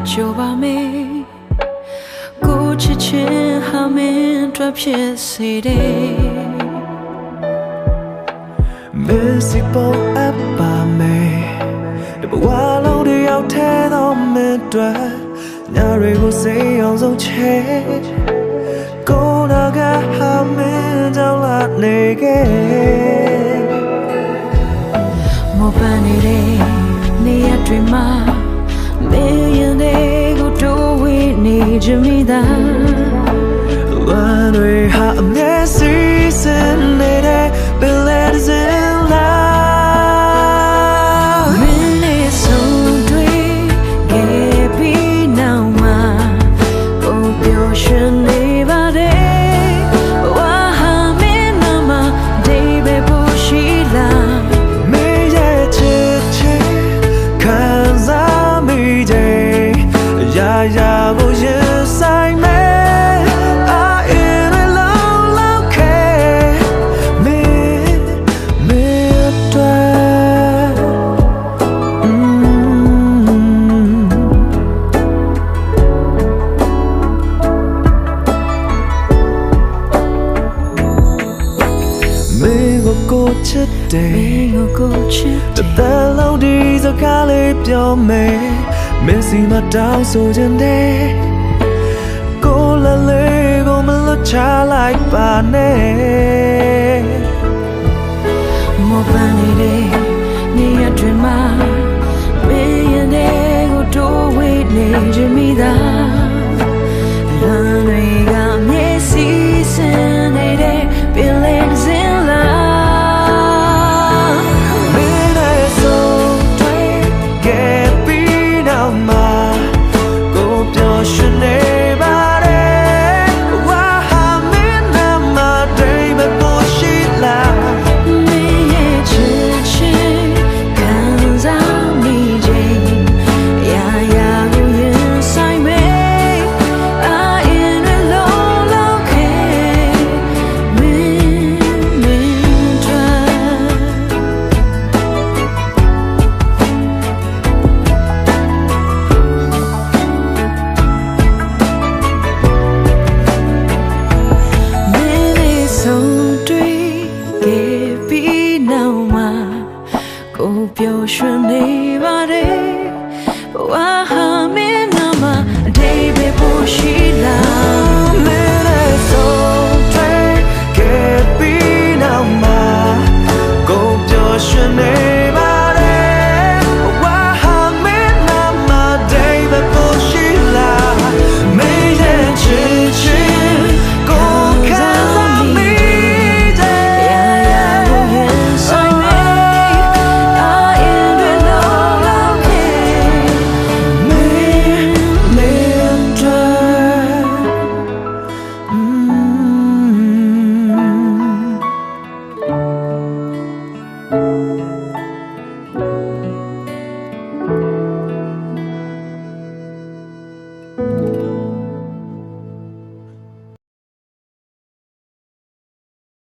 တွေကိုဖြတ်ကျော်ပါမယ်ကိုချစ်ချင်းဟာမင်းတွေ့ဖြစ်စေတယ် Missy Bow up by me တဘဝလုံးတယောက်ထဲသောမင်းတွေညတွေကိုစိတ်အောင်ဆုံးချေကိုနာကဟာမင်းကြောင့်လာနေခဲ့ နေကြမိတာ One way how I'm missing နေတဲ့ Believe is in love မင်းနဲ့ဆုံးတွေ့ခဲ့ပြီးနောက်မှာကိုပျော်ရွှင်နေ ကိုကိုချစ်တမယ်င်းကိုကိုချစ်တသက်လုံးဒီစကားလေးပြောမယ်မင်းစီမတောင်းဆိုခြင်းတဲ့ကိုလာလေးကိုမလွတ်ချလိုက်ပါနဲ့မောပန်းနေတဲ့နေရတွေမှာမင်းရင်တွေကိုတိုးဝေးနေကြမိတာ ကို 有时你